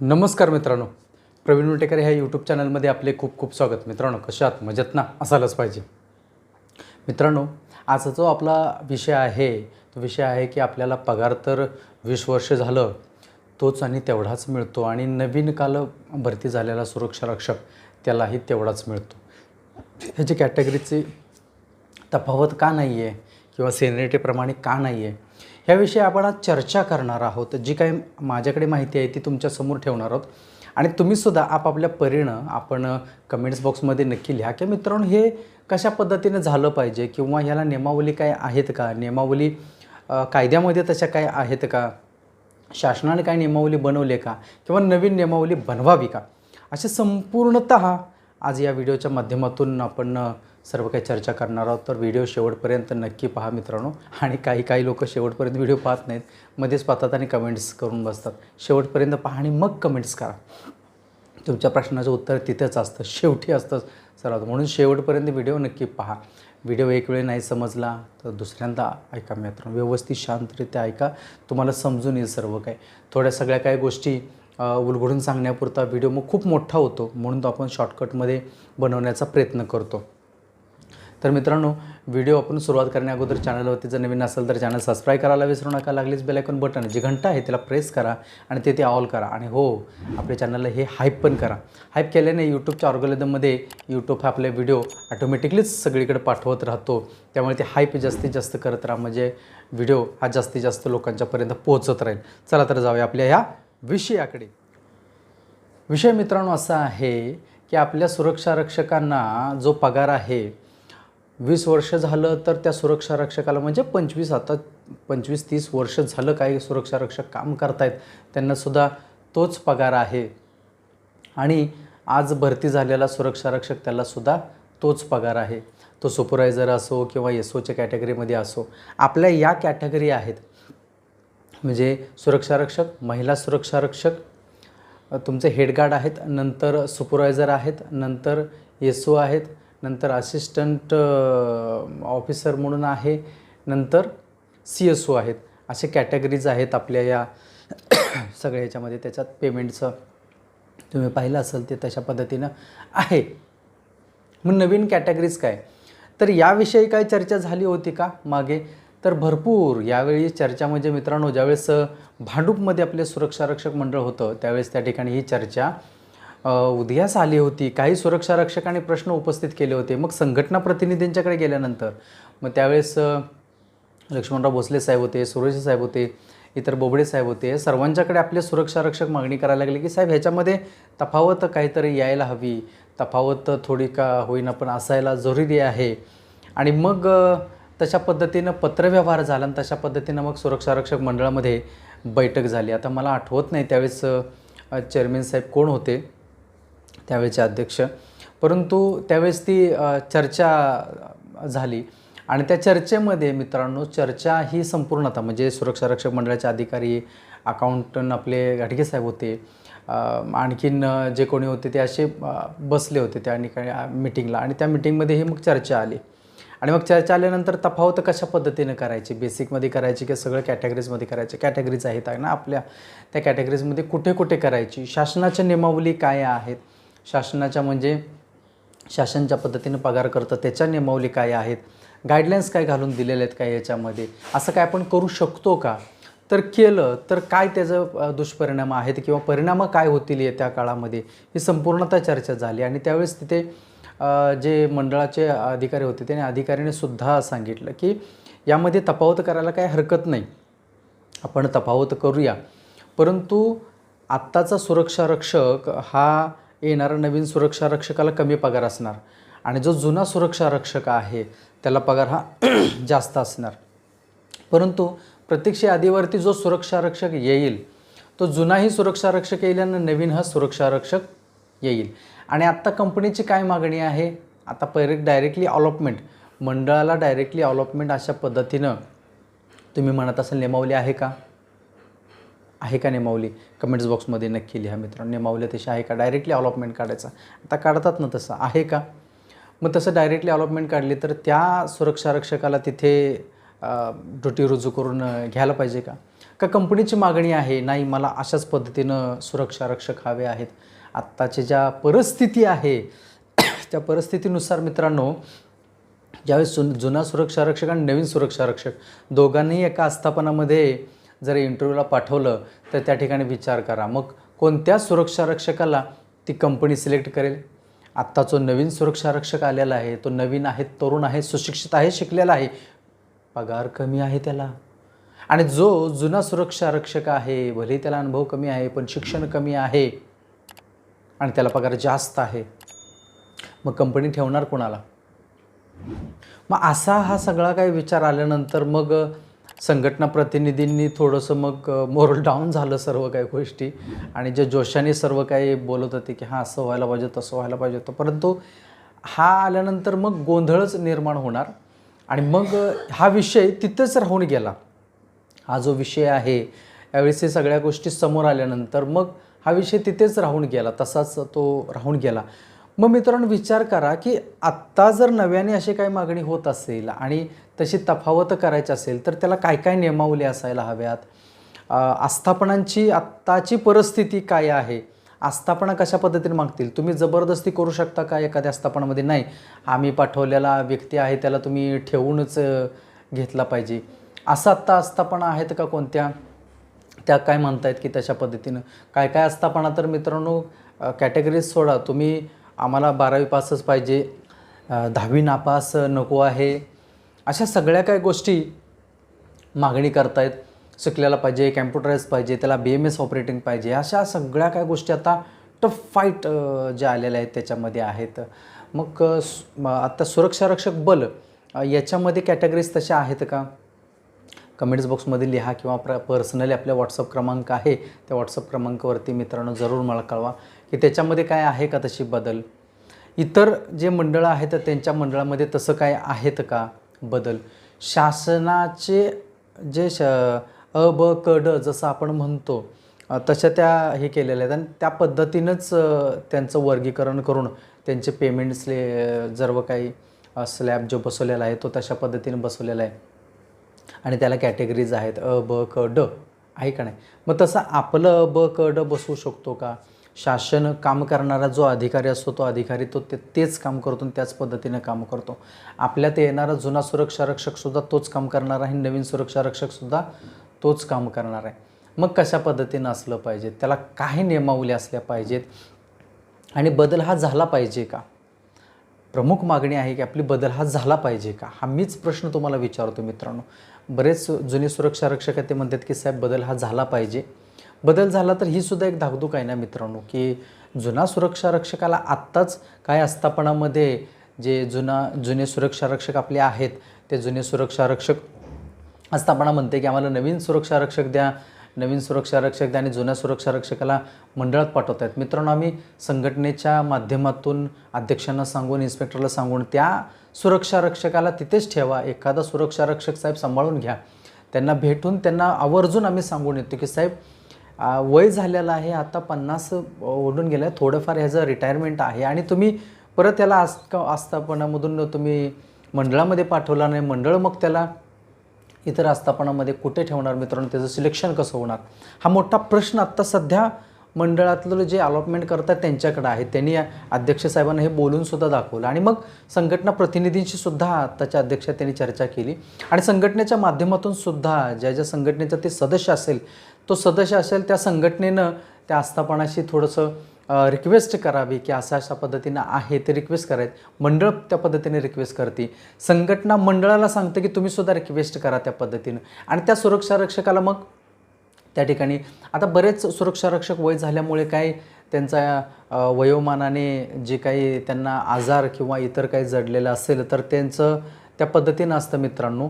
नमस्कार मित्रांनो. प्रवीण उटेकर ह्या यूट्यूब चॅनलमध्ये आपले खूप खूप स्वागत. मित्रांनो कशात मजेत ना? असायलाच पाहिजे. मित्रांनो आजचा जो आपला विषय आहे तो विषय आहे की आपल्याला पगार तर वीस वर्ष झालं तोच आणि तेवढाच मिळतो आणि नवीन काल भरती झालेला सुरक्षा रक्षक त्यालाही तेवढाच मिळतो. ह्याची कॅटेगरीची तफावत का नाही आहे किंवा सेनिरिटीप्रमाणे का नाही आहे ह्याविषयी आपण आज चर्चा करणार आहोत. जी काही माझ्याकडे माहिती आहे ती तुमच्यासमोर ठेवणार आहोत. आणि तुम्हीसुद्धा आपापल्या परीनं आपण कमेंट्स बॉक्समध्ये नक्की लिहा. की मित्रांनो हे कशा पद्धतीनं झालं पाहिजे? किंवा ह्याला नियमावली काय आहेत का? नियमावली कायद्यामध्ये तशा काय आहेत का? शासनाने काय नियमावली बनवली का? किंवा नवीन नियमावली बनवावी का? असे संपूर्णत आज या व्हिडिओच्या माध्यमातून आपण सर्व काही चर्चा करणार आहोत. तर व्हिडिओ शेवटपर्यंत नक्की पहा मित्रांनो. आणि काही काही लोक शेवटपर्यंत व्हिडिओ पाहत नाहीत. मध्येच पाहतात आणि कमेंट्स करून बसतात. शेवटपर्यंत पहा आणि मग कमेंट्स करा. तुमच्या प्रश्नाचं उत्तर तिथेच असतं. शेवटी असतं सर्वात म्हणून शेवटपर्यंत व्हिडिओ नक्की पहा. व्हिडिओ एक वेळ नाही समजला तर दुसऱ्यांदा ऐका मित्रांनो. व्यवस्थित शांतरित्या ऐका. तुम्हाला समजून येईल सर्व काही. थोड्या सगळ्या काही गोष्टी उलगडून सांगण्यापुरता व्हिडिओ मग खूप मोठा होतो. म्हणून तो आपण शॉर्टकटमध्ये बनवण्याचा प्रयत्न करतो. तर मित्रांनो व्हिडिओ आपण सुरुवात करण्याअगोदर चॅनलवरती जर नवीन असेल तर चॅनल सबस्क्राईब करायला विसरू नका. लागलीच बेलायकॉन बटन जी घंटा आहे त्याला प्रेस करा आणि ते ते ऑल करा. आणि हो आपल्या चॅनलला हे हाईप पण करा. हाईप केल्याने यूट्यूबच्या ऑर्गोलिदममध्ये यूट्यूब हा आपले व्हिडिओ ॲटोमॅटिकलीच सगळीकडे पाठवत राहतो. त्यामुळे ते हाईप जास्तीत जास्त करत राहा. म्हणजे व्हिडिओ हा जास्तीत जास्त लोकांच्यापर्यंत पोहोचत राहील. चला तर जाऊया आपल्या ह्या विषयाकडे. विषय मित्रांनो असा आहे की आपल्या सुरक्षा रक्षकांना जो पगार आहे वीस वर्ष झालं तर त्या सुरक्षा रक्षकाला म्हणजे पंचवीस आता पंचवीस तीस वर्ष झालं काही सुरक्षा रक्षक काम करतायत त्यांनासुद्धा तोच पगार आहे. आणि आज भरती झालेला सुरक्षा रक्षक त्यालासुद्धा तोच पगार आहे. तो सुपरवायझर असो किंवा एस ओच्या कॅटेगरीमध्ये असो आपल्या या कॅटेगरी आहेत. म्हणजे सुरक्षा रक्षक महिला सुरक्षा रक्षक तुमचे हेडगार्ड आहेत नंतर सुपरवायझर आहेत नंतर एस ओ आहेत नंतर असिस्टंट ऑफिसर म्हणून आहे. नंतर सी एस ओ आहेत. असे कॅटेगरीज आहेत आपल्या या सगळ्या ह्याच्यामध्ये. त्याच्यात पेमेंटचं तुम्ही पाहिलं असेल ते तशा पद्धतीनं आहे. मग नवीन कॅटेगरीज काय? तर याविषयी काय चर्चा झाली होती का मागे? तर भरपूर. यावेळी चर्चा म्हणजे मित्रांनो ज्यावेळेस भांडूपमध्ये आपले सुरक्षा रक्षक मंडळ होतं त्यावेळेस त्या ठिकाणी ही चर्चा उदयास आली होती. काही सुरक्षा रक्षकांनी प्रश्न उपस्थित केले होते. मग संघटना प्रतिनिधींच्याकडे गेल्यानंतर मग त्यावेळेस लक्ष्मणराव भोसले साहेब होते सुरेश साहेब होते इतर बोबडे साहेब होते. सर्वांच्याकडे आपले सुरक्षा रक्षक मागणी करायला लागले की साहेब ह्याच्यामध्ये तफावत काहीतरी यायला हवी. तफावत थोडी का होईना पण असायला जरुरी आहे. आणि मग तशा पद्धतीनं पत्रव्यवहार झाला आणि तशा पद्धतीनं मग सुरक्षा रक्षक मंडळामध्ये बैठक झाली. आता मला आठवत नाही त्यावेळेस चेअरमॅन साहेब कोण होते. त्यावेळेचे अध्यक्ष. परंतु त्यावेळेस ती चर्चा झाली. आणि त्या चर्चेमध्ये मित्रांनो चर्चा ही संपूर्ण आता म्हणजे सुरक्षा रक्षक मंडळाचे अधिकारी अकाउंटंट आपले घाटगे साहेब होते. आणखीन जे कोणी होते ते असे बसले होते त्या ठिकाणी मिटिंगला आणि त्या मिटिंगमध्ये ही मग चर्चा आली. आणि मग चर्चा आल्यानंतर तफावत कशा पद्धतीनं करायची? बेसिकमध्ये करायची की सगळं कॅटेगरीजमध्ये करायचे? कॅटेगरीज आहेत ना आपल्या. त्या कॅटेगरीजमध्ये कुठे कुठे करायची? शासनाच्या नियमावली काय आहेत? शासनाच्या म्हणजे शासनच्या पद्धतीनं पगार करतं त्याच्या नियमावली काय आहेत? गाईडलाईन्स काय घालून दिलेले आहेत काय याच्यामध्ये? असं काय आपण करू शकतो का? तर केलं तर काय त्याचं दुष्परिणाम आहेत किंवा परिणाम काय होतील येत्या काळामध्ये? ही संपूर्णतः चर्चा झाली आणि त्यावेळेस तिथे जे मंडळाचे अधिकारी होते त्याने अधिकाऱ्याने सुद्धा सांगितलं की यामध्ये तफावत करायला काही हरकत नाही. आपण तफावत करूया. परंतु आत्ताचा सुरक्षा रक्षक हा येणारा नवीन सुरक्षा रक्षकाला कमी पगार असणार. आणि जो जुना सुरक्षा रक्षक आहे त्याला पगार हा जास्त असणार. परंतु प्रत्यक्ष यादीवरती जो सुरक्षा रक्षक येईल तो जुनाही सुरक्षा रक्षक येईल आणि नवीन हा सुरक्षा रक्षक येईल. आणि आत्ता कंपनीची काय मागणी आहे? आता पहिले डायरेक्टली अलॉटमेंट मंडळाला डायरेक्टली अलॉटमेंट अशा पद्धतीनं तुम्ही म्हणत असाल नेमावली आहे का? आहे का नेमावली? कमेंट्स बॉक्समध्ये नक्की लिहा मित्रांनो. नेमावली तशी आहे का? डायरेक्टली अलॉटमेंट काढायचा. आता काढतात ना तसं. आहे का? मग तसं डायरेक्टली अलॉटमेंट काढली तर त्या सुरक्षा रक्षकाला तिथे ड्युटी रुजू करून घ्यायला पाहिजे का? का कंपनीची मागणी आहे नाही मला अशाच पद्धतीनं सुरक्षा रक्षक हवे आहेत. आत्ताची ज्या परिस्थिती आहे त्या परिस्थितीनुसार मित्रांनो ज्यावेळेस जुन जुना सुरक्षा रक्षक आणि नवीन सुरक्षा रक्षक दोघांनाही एका आस्थापनामध्ये जर इंटरव्ह्यूला पाठवलं तर त्या ठिकाणी विचार करा. मग कोणत्या सुरक्षा रक्षकाला ती कंपनी सिलेक्ट करेल? आत्ता जो नवीन सुरक्षा रक्षक आलेला आहे तो नवीन आहे तरुण आहे सुशिक्षित आहे शिकलेला आहे पगार कमी आहे त्याला. आणि जो जुना सुरक्षा रक्षक आहे भले त्याला अनुभव कमी आहे पण शिक्षण कमी आहे आणि त्याला पगार जास्त आहे मग कंपनी ठेवणार कोणाला? मग असा हा सगळा काही विचार आल्यानंतर मग संघटना प्रतिनिधींनी थोडंसं मग मोरल डाऊन झालं सर्व काही गोष्टी. आणि जे जोशाने सर्व काही बोलत होते की हां असं व्हायला पाहिजे तसं व्हायला पाहिजे होतं. परंतु हा आल्यानंतर मग गोंधळच निर्माण होणार. आणि मग हा विषय तिथंच राहून गेला. हा जो विषय आहे यावेळेस हे सगळ्या गोष्टी समोर आल्यानंतर मग हा विषय तिथेच राहून गेला. तसाच तो राहून गेला. मग मित्रांनो विचार करा की आत्ता जर नव्याने अशी काही मागणी होत असेल आणि तशी तफावत करायची असेल तर त्याला काय काय नियमावली असायला हव्यात? आस्थापनांची आत्ताची परिस्थिती काय आहे? आस्थापना कशा पद्धतीने मागतील? तुम्ही जबरदस्ती करू शकता का एखाद्या आस्थापनामध्ये? नाही. आम्ही पाठवलेला व्यक्ती आहे त्याला तुम्ही ठेवूनच घेतला पाहिजे. असं आत्ता आस्थापना आहेत का कोणत्या? त्या काय म्हणतायत की तशा पद्धतीनं? काय काय आस्थापना? तर मित्रांनो कॅटेगरीज सोडा. तुम्ही आम्हाला बारावी पासच पाहिजे. दहावी नापास नको आहे. अशा सगळ्या काय गोष्टी मागणी करतायत. शिकलेला पाहिजे कॅम्प्युटराईज पाहिजे त्याला बी एम एस ऑपरेटिंग पाहिजे. अशा सगळ्या काय गोष्टी आता टफ फाईट ज्या आलेल्या आहेत त्याच्यामध्ये आहेत. मग आत्ता आता सुरक्षारक्षक बल याच्यामध्ये कॅटेगरीज तशा आहेत का? कमेंट्स बॉक्समध्ये लिहा किंवा प्र पर्सनली आपल्या व्हॉट्सअप क्रमांक आहे त्या व्हॉट्सअप क्रमांकावरती मित्रांनो जरूर मला कळवा की त्याच्यामध्ये काय आहे का तशी बदल? इतर जे मंडळं आहेत तर त्यांच्या मंडळामध्ये तसं काय आहेत का बदल? शासनाचे जे श अ ब क ड जसं आपण म्हणतो तशा त्या हे केलेल्या आहेत. आणि त्या पद्धतीनंच त्यांचं वर्गीकरण करून त्यांचे पेमेंट्सले जर काही स्लॅब जो बसवलेला आहे तो तशा पद्धतीने बसवलेला आहे. आणि त्याला कॅटेगरीज आहेत अ ब क ड. आहे का नाही? मग तसं आपलं अ ब क ड बसवू शकतो का? शासन काम करणारा जो अधिकारी असतो तो अधिकारी तो ते तेच काम करतो आणि त्याच पद्धतीनं काम करतो. आपल्यात येणारा जुना सुरक्षा रक्षकसुद्धा तोच काम करणार आहे नवीन सुरक्षा रक्षकसुद्धा तोच काम करणार आहे. मग कशा पद्धतीनं असलं पाहिजे? त्याला काही नियमावली असल्या पाहिजेत. आणि बदल हा झाला पाहिजे का? प्रमुख मागणी आहे की आपली बदल हा झाला पाहिजे का? हा मीच प्रश्न तुम्हाला विचारतो मित्रांनो. बरेच जुने सुरक्षा रक्षक आहेत ते म्हणतात की साहेब बदल हा झाला पाहिजे. बदल झाला तर ही सुद्धा एक धाकधूक आहे ना मित्रांनो की जुना सुरक्षा रक्षकाला आत्ताच काय आस्थापनामध्ये जे जुना जुने सुरक्षा रक्षक आपले आहेत ते जुने सुरक्षा रक्षक आस्थापना म्हणते की आम्हाला नवीन सुरक्षा रक्षक द्या नवीन सुरक्षा रक्षक आणि जुन्या सुरक्षा रक्षकाला मंडळात पाठवत आहेत मित्रांनो आम्ही संघटनेच्या माध्यमातून अध्यक्षांना सांगून इन्स्पेक्टरला सांगून त्या सुरक्षा रक्षकाला तिथेच ठेवा. एखादा सुरक्षा रक्षक साहेब सांभाळून घ्या. त्यांना भेटून त्यांना आवर्जून आम्ही सांगून येतो की साहेब वय झालेलं आहे आता पन्नास ओढून गेलं आहे थोडंफार ह्याचं रिटायरमेंट आहे आणि तुम्ही परत त्याला आस्था आस्थापनामधून तुम्ही मंडळामध्ये पाठवला नाही मंडळ मग त्याला इतर आस्थापनामध्ये कुठे ठेवणार मित्रांनो? त्याचं सिलेक्शन कसं होणार? हा मोठा प्रश्न आत्ता सध्या मंडळातलं जे अलॉटमेंट करतात त्यांच्याकडे आहे. त्यांनी अध्यक्ष साहेबांना हे बोलून सुद्धा दाखवलं. आणि मग संघटना प्रतिनिधींशी सुद्धा आत्ताच्या अध्यक्ष त्यांनी चर्चा केली. आणि संघटनेच्या माध्यमातून सुद्धा ज्या ज्या संघटनेचा ते सदस्य असेल तो सदस्य असेल त्या संघटनेनं त्या आस्थापनाशी थोडंसं रिक्वेस्ट करावी की अशा अशा पद्धतीनं आहे ते रिक्वेस्ट करायत मंडळ त्या पद्धतीने रिक्वेस्ट करते. संघटना मंडळाला सांगतं की तुम्ही सुद्धा रिक्वेस्ट करा त्या पद्धतीनं. आणि त्या सुरक्षा रक्षकाला मग त्या ठिकाणी आता बरेच सुरक्षा रक्षक वय झाल्यामुळे काय त्यांचा वयोमानाने जे काही त्यांना आजार किंवा इतर काही जडलेलं असेल तर त्यांचं त्या पद्धतीनं असतं मित्रांनो.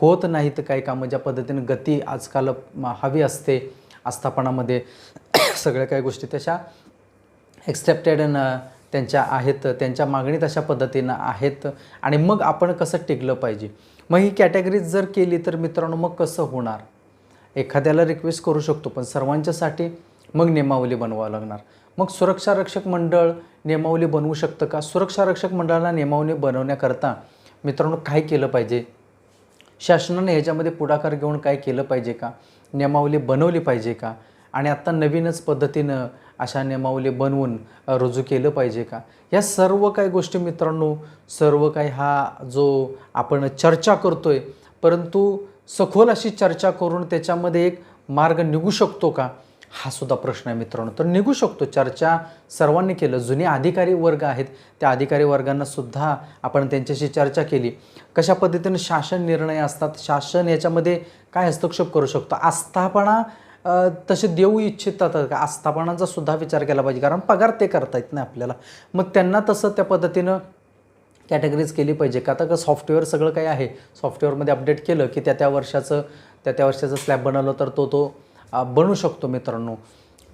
होत नाहीत काही कामं ज्या पद्धतीनं गती आजकाल हवी असते आस्थापनामध्ये. सगळ्या काही गोष्टी तशा एक्सेप्टेड त्यांच्या आहेत त्यांच्या मागणी तशा पद्धतीनं आहेत. आणि मग आपण कसं टिकलं पाहिजे? मग ही कॅटेगरीज जर केली तर मित्रांनो मग कसं होणार? एखाद्याला रिक्वेस्ट करू शकतो पण सर्वांच्यासाठी मग नियमावली बनवावं लागणार. मग सुरक्षा रक्षक मंडळ नियमावली बनवू शकतं का? सुरक्षा रक्षक मंडळाला नियमावली बनवण्याकरता मित्रांनो काय केलं पाहिजे? शासनाने ह्याच्यामध्ये पुढाकार घेऊन काय केलं पाहिजे का? नियमावली बनवली पाहिजे का? आणि आत्ता नवीनच पद्धतीनं अशा नियमावली बनवून रुजू केलं पाहिजे का? या सर्व काही गोष्टी मित्रांनो सर्व काही हा जो आपण चर्चा करतो आहे परंतु सखोल अशी चर्चा करून त्याच्यामध्ये एक मार्ग निघू शकतो का? हा सुद्धा प्रश्न आहे मित्रांनो. तर निघू शकतो. चर्चा सर्वांनी केलं. जुने अधिकारी वर्ग आहेत. त्या अधिकारी वर्गांना सुद्धा आपण त्यांच्याशी चर्चा केली. कशा पद्धतीने शासन निर्णय असतात? शासन याच्यामध्ये काय हस्तक्षेप करू शकतो? आस्थापना तसे देऊ इच्छितात का? आस्थापनाचा सुद्धा विचार केला पाहिजे कारण पगार ते करता येत नाही आपल्याला. मग त्यांना तसं त्या पद्धतीनं कॅटेगरीज केली पाहिजे का? आता सॉफ्टवेअर सगळं काही आहे. सॉफ्टवेअरमध्ये अपडेट केलं की त्या त्या वर्षाचं त्या त्या वर्षाचं स्लॅब बनवलं तर तो तो बनू शकतो मित्रांनो.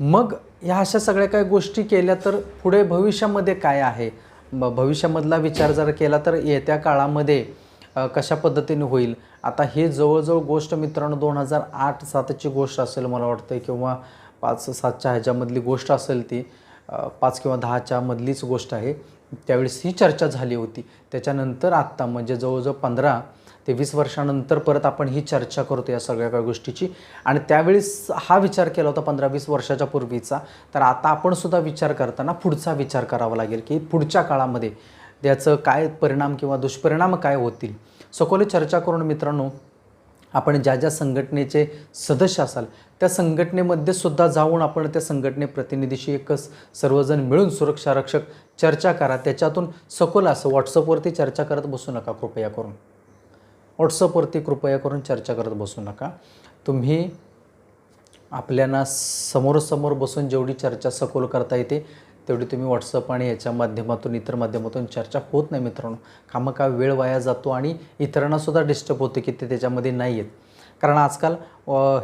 मग ह्या अशा सगळ्या काही गोष्टी केल्या तर पुढे भविष्यामध्ये काय आहे? भविष्यामधला विचार जर केला तर येत्या काळामध्ये कशा पद्धतीने होईल? आता हे जवळजवळ गोष्ट मित्रांनो दोन हजार आठ सातची गोष्ट असेल मला वाटतं किंवा पाच सातच्या ह्याच्यामधली गोष्ट असेल ती पाच किंवा दहाच्या मधलीच गोष्ट आहे. त्यावेळेस ही चर्चा झाली होती. त्याच्यानंतर आत्ता म्हणजे जवळजवळ पंधरा ते वीस वर्षानंतर परत आपण ही चर्चा करतो या सगळ्या काही गोष्टीची. आणि त्यावेळेस हा विचार केला होता पंधरा वीस वर्षाच्या पूर्वीचा. तर आता आपण सुद्धा विचार करताना पुढचा विचार करावा लागेल की पुढच्या काळामध्ये त्याचं काय परिणाम किंवा दुष्परिणाम काय होतील? सखोली चर्चा करून मित्रांनो आपण ज्या ज्या संघटनेचे सदस्य असाल त्या संघटनेमध्ये सुद्धा जाऊन आपण त्या संघटने प्रतिनिधीशी एकच सर्वजण मिळून सुरक्षा रक्षक चर्चा करा. त्याच्यातून सखोल असं व्हॉट्सअपवरती चर्चा करत बसू नका कृपया करून. व्हॉट्सअपवरती कृपया करून चर्चा करत बसू नका. तुम्ही आपल्याला समोरसमोर बसून जेवढी चर्चा सखोल करता येते तेवढी तुम्ही व्हॉट्सअप आणि याच्या माध्यमातून इतर माध्यमातून चर्चा होत नाही मित्रांनो. कामका वेळ वाया जातो आणि इतरांनासुद्धा डिस्टर्ब होते की ते त्याच्यामध्ये नाही आहेत कारण आजकाल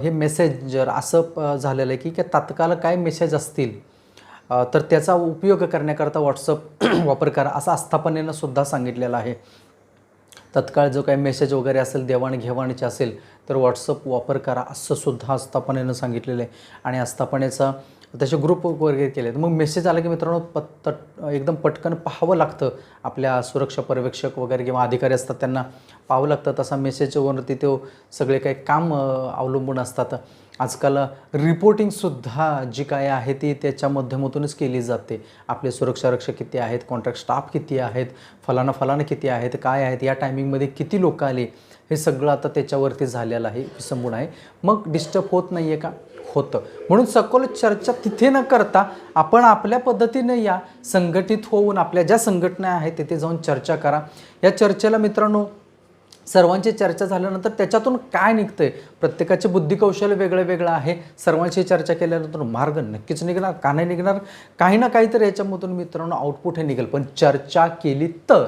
हे मेसेंजर असं झालेलं आहे की की तात्काळ काय मेसेज असतील तर त्याचा उपयोग करण्याकरता व्हॉट्सअप वापर करा असं आस्थापनेनं सुद्धा सांगितलेलं आहे. तत्काळ जो काही मेसेज वगैरे असेल देवाणघेवाणीचे असेल तर व्हॉट्सअप वापर करा असं सुद्धा आस्थापनेनं सांगितलेलं आहे. आणि आस्थापनेचा तसे ग्रुप वगैरे केले आहेत मग मेसेज आला की मित्रांनो पत एकदम पटकन पाहावं लागतं. आपल्या सुरक्षा पर्यवेक्षक वगैरे किंवा अधिकारी असतात त्यांना पाहावं लागतं. तसा मेसेजवरती ते सगळे काही काम अवलंबून असतात. आजकाल रिपोर्टिंगसुद्धा जी काय आहे ती त्याच्या माध्यमातूनच केली जाते. आपले सुरक्षा रक्षक किती आहेत कॉन्ट्रॅक्ट स्टाफ किती आहेत फलाना फलाना किती आहेत काय आहेत या टायमिंगमध्ये किती लोक आले हे सगळं आता त्याच्यावरती झालेलं आहे विसंबून आहे. मग डिस्टर्ब होत नाही आहे का? होतं. म्हणून सखोल चर्चा तिथे न करता आपण आपल्या पद्धतीने या संघटित होऊन आपल्या ज्या संघटना आहेत तिथे जाऊन चर्चा करा. या चर्चेला मित्रांनो सर्वांची चर्चा झाल्यानंतर त्याच्यातून काय निघतंय? प्रत्येकाचे बुद्धिकौशल्य वेगळं वेगळं आहे. सर्वांशी चर्चा केल्यानंतर मार्ग नक्कीच निघणार का नाही निघणार? काही ना काहीतरी याच्यामधून मित्रांनो आउटपुट हे निघेल. पण चर्चा केली तर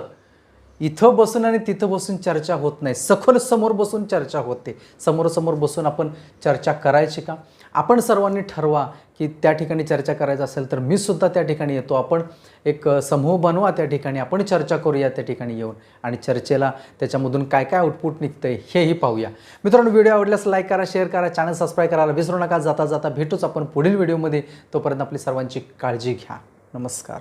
इथं बसून आणि तिथं बसून चर्चा होत नाही. सखोल समोर बसून चर्चा होते. समोरासमोर बसून आपण चर्चा करायची का? आपण सर्वांनी ठरवा की त्या ठिकाणी चर्चा करायचं असेल तर मी सुद्धा त्या ठिकाणी येतो. आपण एक समूह बनवा त्या ठिकाणी आपण चर्चा करूया त्या ठिकाणी येऊन. आणि चर्चेला त्याच्यामधून काय काय आउटपुट निघतंय हेही पाहूया. मित्रांनो व्हिडिओ आवडल्यास लाईक करा शेअर करा चॅनल सबस्क्राईब करायला विसरू नका. जाता जाता भेटूच आपण पुढील व्हिडिओमध्ये. तोपर्यंत आपली सर्वांची काळजी घ्या. नमस्कार.